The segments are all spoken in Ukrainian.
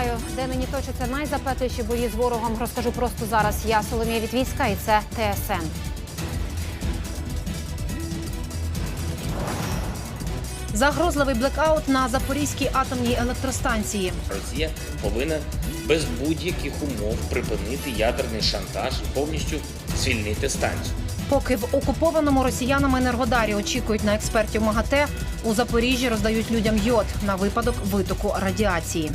Вітаю, де нині точаться найзапекліші бої з ворогом. Розкажу просто зараз. Я Соломія Вітвіцька і це ТСН. Загрозливий блекаут на Запорізькій атомній електростанції. Росія повинна без будь-яких умов припинити ядерний шантаж і повністю звільнити станцію. Поки в окупованому росіянами Енергодарі очікують на експертів МАГАТЕ, у Запоріжжі роздають людям йод на випадок витоку радіації.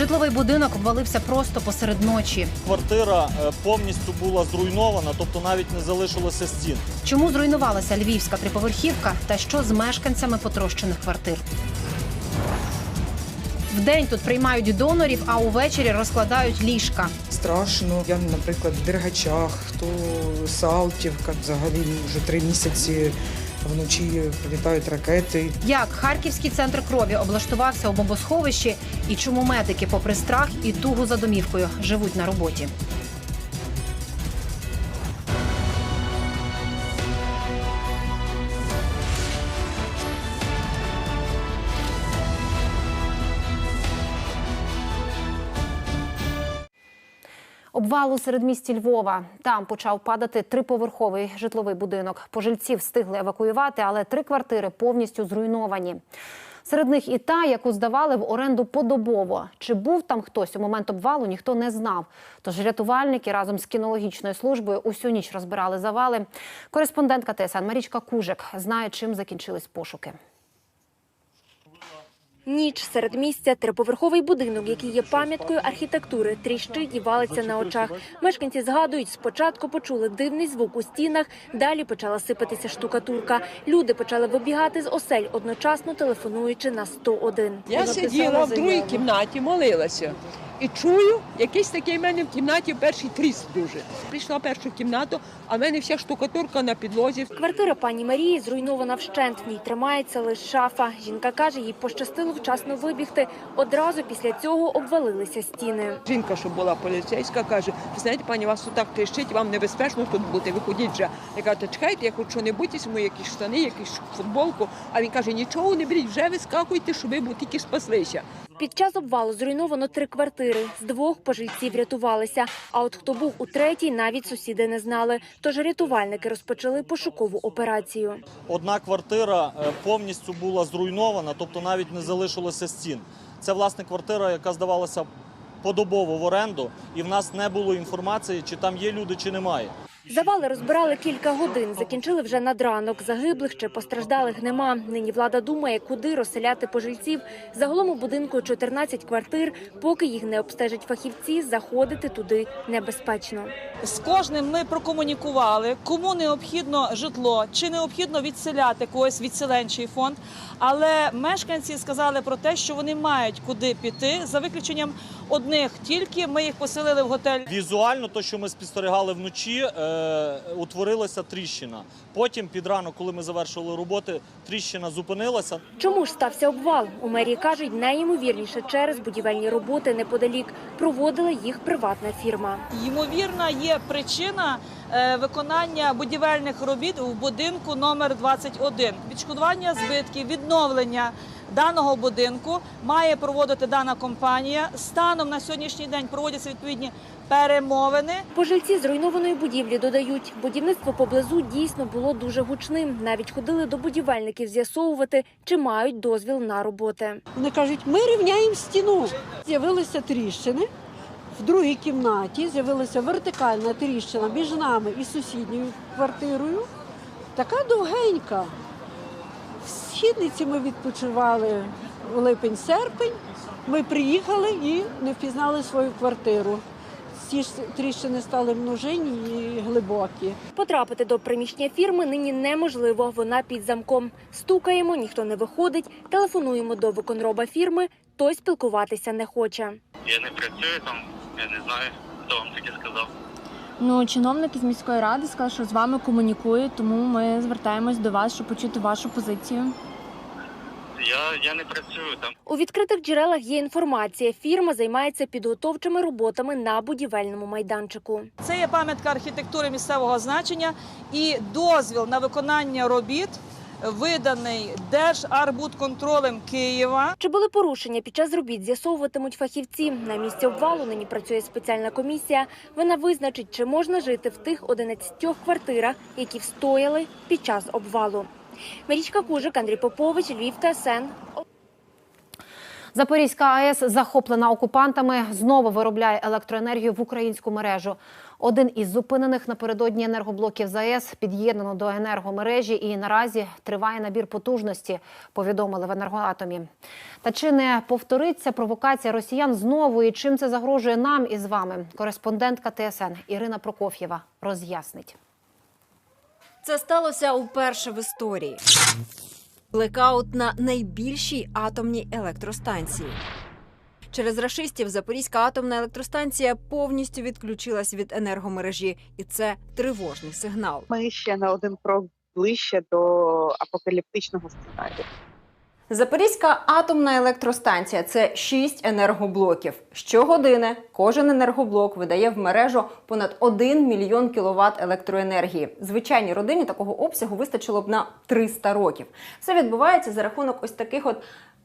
Житловий будинок обвалився просто посеред ночі. Квартира е, повністю була зруйнована, тобто навіть не залишилося стін. Чому зруйнувалася львівська триповерхівка та що з мешканцями потрощених квартир? Вдень тут приймають донорів, а увечері розкладають ліжка. страшно. Я, наприклад, в Дергачах, то Салтівка. Взагалі вже три місяці вночі літають ракети. Як харківський центр крові облаштувався у бомбосховищі, і чому медики, попри страх і тугу за домівкою, живуть на роботі. Обвал у середмісті Львова. Там почав падати триповерховий житловий будинок. Пожильців встигли евакуювати, але три квартири повністю зруйновані. Серед них і та, яку здавали в оренду подобово. Чи був там хтось у момент обвалу, ніхто не знав. Тож рятувальники разом з кінологічною службою усю ніч розбирали завали. Кореспондентка ТСН Марічка Кужик знає, чим закінчились пошуки. Ніч серед місця триповерховий будинок, який є пам'яткою архітектури, тріщить і валиться на очах. Мешканці згадують, спочатку почули дивний звук у стінах, далі почала сипатися штукатурка. Люди почали вибігати з осель, одночасно телефонуючи на 101. Я сиділа в другій кімнаті, молилася. І чую, якийсь такий в мене в кімнаті перший тріс дуже. Прийшла першу кімнату, а в мене вся штукатурка на підлозі. Квартира пані Марії зруйнована вщент. В ній тримається лише шафа. Жінка каже, їй пощастило вчасно вибігти. Одразу після цього обвалилися стіни. Жінка, що була поліцейська, каже: ви знаєте, пані, вас тут так тріщить, вам небезпечно тут бути. Виходіть вже. Я кажу, чекайте, я хочу не бойтесь, мої якісь штани, якусь футболку. А він каже: нічого не беріть, вже вискакуйте, щоб ви тільки спаслися. Під час обвалу зруйновано три квартири. З двох пожильців рятувалися. А от хто був у третій, навіть сусіди не знали. Тож рятувальники розпочали пошукову операцію. Одна квартира е, повністю була зруйнована, тобто навіть не залишилося стін. Це власне квартира, яка здавалася подобово в оренду, і в нас не було інформації, чи там є люди, чи немає. Завали розбирали кілька годин. Закінчили вже над ранок. Загиблих чи постраждалих нема. Нині влада думає, куди розселяти пожильців. Загалом у будинку 14 квартир. Поки їх не обстежать фахівці, заходити туди небезпечно. З кожним ми прокомунікували, кому необхідно житло, чи необхідно відселяти когось відселенчий фонд. Але мешканці сказали про те, що вони мають куди піти, за виключенням одних тільки ми їх поселили в готель. Візуально, то, що ми спостерігали вночі, е, утворилася тріщина. Потім під ранок, коли ми завершили роботи, тріщина зупинилася. Чому ж стався обвал? У мерії кажуть, найімовірніше через будівельні роботи неподалік проводила їх приватна фірма. Ймовірна є причина е, виконання будівельних робіт в будинку номер 21. Відшкодування збитків, відновлення даного будинку має проводити дана компанія. Станом на сьогоднішній день проводяться відповідні перемовини. Пожильці зруйнованої будівлі додають, будівництво поблизу дійсно було дуже гучним. Навіть ходили до будівельників з'ясовувати, чи мають дозвіл на роботи. Вони кажуть, ми рівняємо стіну. З'явилися тріщини. В другій кімнаті з'явилася вертикальна тріщина між нами і сусідньою квартирою. Така довгенька. Східниці ми відпочивали липень-серпень. Ми приїхали і не впізнали свою квартиру. Ці ж тріщини стали множинні і глибокі. Потрапити до приміщення фірми нині неможливо. Вона під замком. Стукаємо, ніхто не виходить. Телефонуємо до виконроба фірми. Той спілкуватися не хоче. Я не працюю там, я не знаю, хто вам таке сказав. Ну, чиновники з міської ради сказали, що з вами комунікують, тому ми звертаємось до вас, щоб почути вашу позицію. Я, я не працюю там. У відкритих джерелах є інформація. Фірма займається підготовчими роботами на будівельному майданчику. Це є пам'ятка архітектури місцевого значення і дозвіл на виконання робіт виданий Держарбудконтролем Києва. Чи були порушення під час робіт, з'ясовуватимуть фахівці. На місці обвалу нині працює спеціальна комісія. Вона визначить, чи можна жити в тих 11 квартирах, які встояли під час обвалу. Марічка Кужик, Андрій Попович, Львів ТСН. Запорізька АЕС, захоплена окупантами, знову виробляє електроенергію в українську мережу. Один із зупинених напередодні енергоблоків ЗАЕС під'єднано до енергомережі і наразі триває набір потужності, повідомили в енергоатомі. Та чи не повториться провокація росіян знову і чим це загрожує нам із вами? Кореспондентка ТСН Ірина Прокоф'єва роз'яснить. Це сталося уперше в історії. Блекаут на найбільшій атомній електростанції. Через рашистів Запорізька атомна електростанція повністю відключилась від енергомережі, і це тривожний сигнал. Ми ще на один крок ближче до апокаліптичного сценарію. Запорізька атомна електростанція це шість енергоблоків. Щогодини кожен енергоблок видає в мережу понад 1 мільйон кіловат електроенергії. Звичайній родині такого обсягу вистачило б на 300 років. Все відбувається за рахунок ось таких от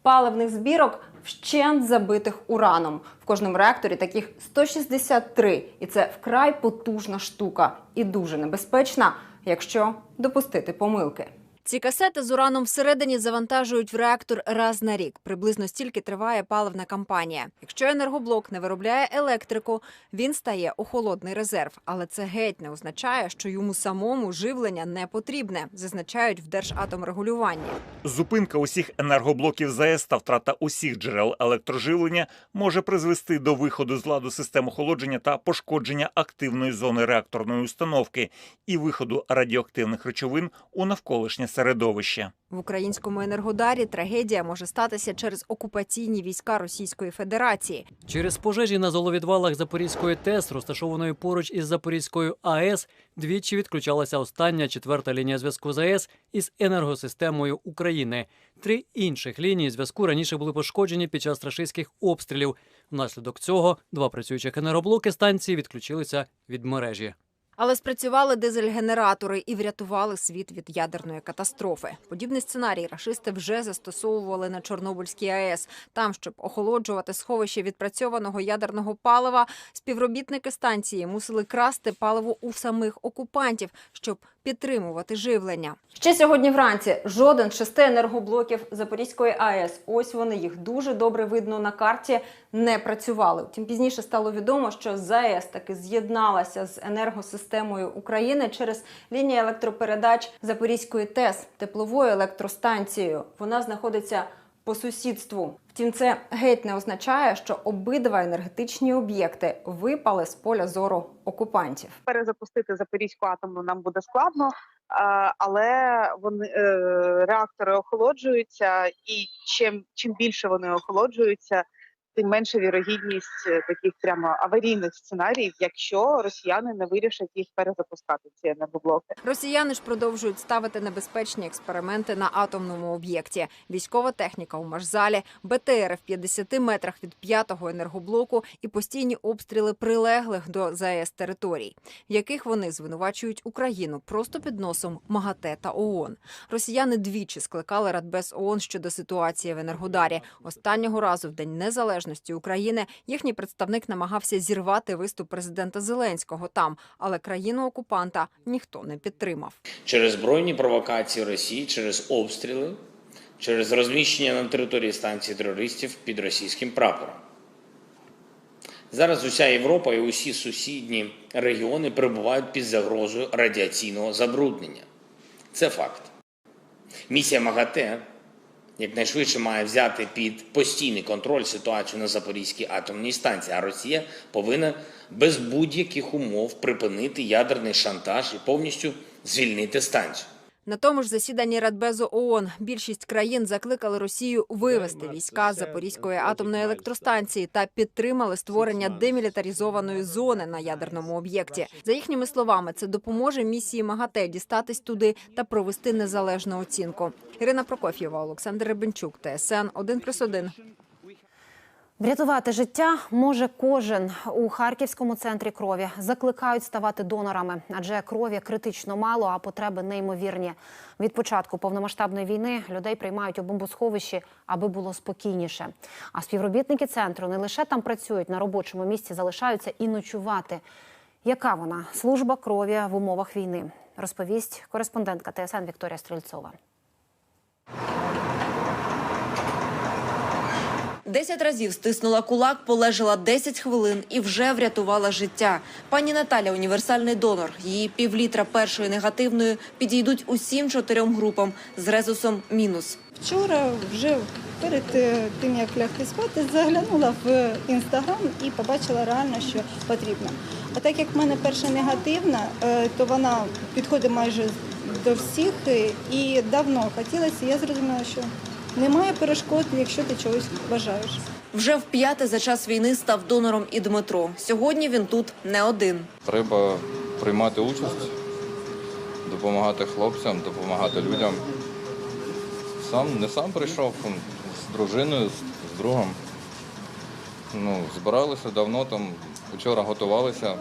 паливних збірок, вщент забитих ураном. В кожному реакторі таких 163. І це вкрай потужна штука і дуже небезпечна, якщо допустити помилки. Ці касети з ураном всередині завантажують в реактор раз на рік. Приблизно стільки триває паливна кампанія. Якщо енергоблок не виробляє електрику, він стає у холодний резерв. Але це геть не означає, що йому самому живлення не потрібне, зазначають в Держатомрегулюванні. Зупинка усіх енергоблоків ЗАЕС та втрата усіх джерел електроживлення може призвести до виходу з ладу систем охолодження та пошкодження активної зони реакторної установки і виходу радіоактивних речовин у навколишнє середовище. В українському енергодарі трагедія може статися через окупаційні війська Російської Федерації. Через пожежі на золовідвалах Запорізької ТЕС, розташованої поруч із Запорізькою АЕС, двічі відключалася остання четверта лінія зв'язку ЗАЕС із енергосистемою України. Три інших лінії зв'язку раніше були пошкоджені під час рашистських обстрілів. Внаслідок цього два працюючих енергоблоки станції відключилися від мережі. Але спрацювали дизель-генератори і врятували світ від ядерної катастрофи. Подібний сценарій рашисти вже застосовували на Чорнобильській АЕС. Там, щоб охолоджувати сховище відпрацьованого ядерного палива, співробітники станції мусили красти паливо у самих окупантів, щоб підтримувати живлення. Ще сьогодні вранці жоден шести енергоблоків Запорізької АЕС. Ось вони їх дуже добре видно на карті. Не працювали. Тим пізніше стало відомо, що ЗАЕС таки з'єдналася з енергосистемою України через лінії електропередач Запорізької ТЕС тепловою електростанцією. Вона знаходиться по сусідству. Втім, це геть не означає, що обидва енергетичні об'єкти випали з поля зору окупантів. Перезапустити Запорізьку атомну нам буде складно, але вони е, реактори охолоджуються, і чим чим більше вони охолоджуються, тим менша вірогідність е, таких прямо аварійних сценаріїв, якщо росіяни не вирішать їх перезапускати. Ці енергоблоки. Росіяни ж продовжують ставити небезпечні експерименти на атомному об'єкті. Військова техніка у Машзалі, БТР в 50 метрах від п'ятого енергоблоку і постійні обстріли прилеглих до ЗАЕС територій, в яких вони звинувачують Україну просто під носом МАГАТЕ та ООН. Росіяни двічі скликали Радбез ООН щодо ситуації в Енергодарі. Останнього разу в День Незалежності України їхній представник намагався зірвати виступ президента Зеленського там, але країну окупанта ніхто не підтримав. через збройні провокації Росії, через обстріли, через розміщення на території станції терористів під російським прапором. Зараз уся Європа і усі сусідні регіони перебувають під загрозою радіаційного забруднення. Це факт. Місія МАГАТЕ якнайшвидше має взяти під постійний контроль ситуацію на Запорізькій атомній станції, а Росія повинна без будь-яких умов припинити ядерний шантаж і повністю звільнити станцію. На тому ж засіданні Радбезу ООН більшість країн закликали Росію вивести війська з Запорізької атомної електростанції та підтримали створення демілітаризованої зони на ядерному об'єкті. За їхніми словами, це допоможе місії МАГАТЕ дістатись туди та провести незалежну оцінку. Ірина Прокоф'єва, Олександр Ребенчук, ТСН 1+,1. Врятувати життя може кожен у харківському центрі крові. Закликають ставати донорами, адже крові критично мало, а потреби неймовірні. Від початку повномасштабної війни людей приймають у бомбосховищі, аби було спокійніше. А співробітники центру не лише там працюють на робочому місці, залишаються і ночувати. Яка вона служба крові в умовах війни? Розповість кореспондентка ТСН Вікторія Стрільцова. Десять разів стиснула кулак, полежала 10 хвилин і вже врятувала життя. Пані Наталя універсальний донор. Її півлітра першої негативної підійдуть усім чотирьом групам з резусом мінус. Вчора вже перед е, тим, як лягти спати, заглянула в інстаграм і побачила реально, що потрібно. А так як в мене перша негативна, е, то вона підходить майже до всіх е, і давно хотілося. Я зрозуміла, що немає перешкод, якщо ти чогось бажаєш. Вже вп'яте за час війни став донором і Дмитро. Сьогодні він тут не один. Треба приймати участь, допомагати хлопцям, допомагати людям. Сам не сам прийшов з дружиною, з, з другом. Ну, збиралися давно, там вчора готувалися,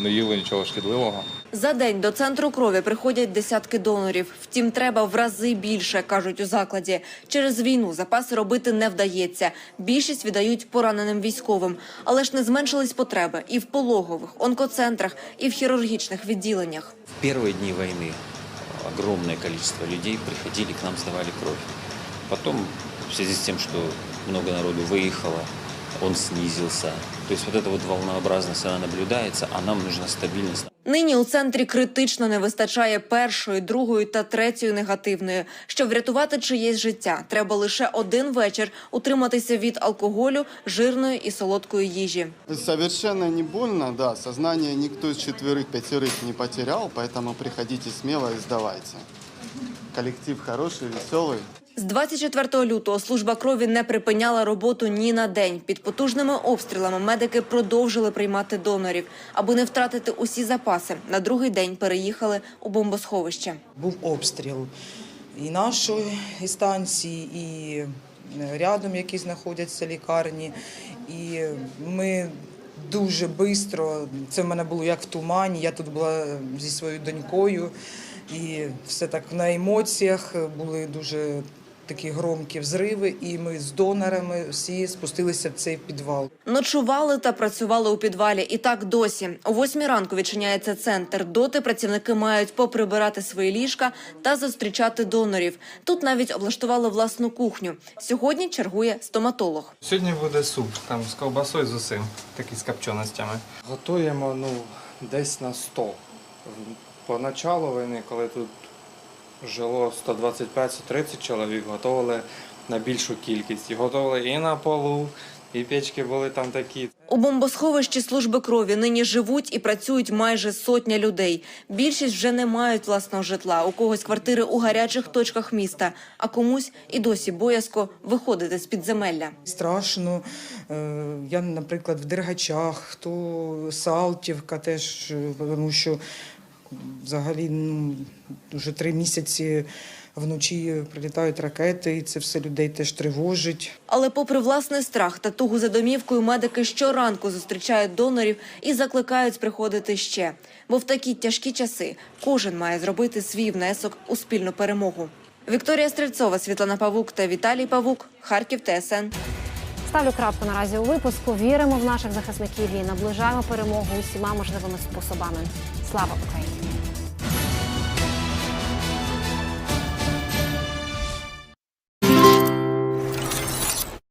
не їли нічого шкідливого. За день до центру крові приходять десятки донорів. Втім, треба в рази більше, кажуть у закладі. Через війну запаси робити не вдається. Більшість віддають пораненим військовим. Але ж не зменшились потреби і в пологових, онкоцентрах, і в хірургічних відділеннях. В первые дни войны огромное количество людей приходили к нам, сдавали кровь. Потом, в связи с тем, что много народу выехало, он снизился. То есть вот эта вот волнообразность, она наблюдается, а нам нужна стабильность. Нині у центрі критично не вистачає першої, другої та третьої негативної. Щоб врятувати чиєсь життя, треба лише один вечір утриматися від алкоголю, жирної і солодкої їжі. Совершенно не больно, да. Сознание никто из четверых, пятерых не потерял, поэтому приходите смело и сдавайте. Коллектив хороший, веселый. З 24 лютого служба крові не припиняла роботу ні на день. Під потужними обстрілами медики продовжили приймати донорів, аби не втратити усі запаси. На другий день переїхали у бомбосховище. Був обстріл і нашої станції, і е, рядом, які знаходяться лікарні. І ми дуже швидко, це в мене було як в тумані. Я тут була зі своєю донькою, і все так на емоціях були дуже. Такі громкі взриви, і ми з донорами всі спустилися в цей підвал. Ночували та працювали у підвалі. І так досі. О восьмій ранку відчиняється центр. Доти працівники мають поприбирати свої ліжка та зустрічати донорів. Тут навіть облаштували власну кухню. Сьогодні чергує стоматолог. Сьогодні буде суп, там з ковбасою з усім, такий з копченостями. Готуємо ну, десь на 100. Поначалу війни, коли тут жило 125-130 чоловік, готували на більшу кількість. І готували і на полу, і печки були там такі. У бомбосховищі служби крові нині живуть і працюють майже сотня людей. Більшість вже не мають власного житла. У когось квартири у гарячих точках міста, а комусь і досі боязко виходити з підземелля. Страшно. Е, Я, наприклад, в Дергачах, хто Салтівка теж, е, тому що взагалі ну, вже три місяці вночі прилітають ракети, і це все людей теж тривожить. Але попри власний страх та тугу за домівкою, медики щоранку зустрічають донорів і закликають приходити ще. Бо в такі тяжкі часи кожен має зробити свій внесок у спільну перемогу. Вікторія Стрельцова, Світлана Павук та Віталій Павук. Харків ТСН. Ставлю крапку наразі у випуску. Віримо в наших захисників і наближаємо перемогу усіма можливими способами. Слава Україні!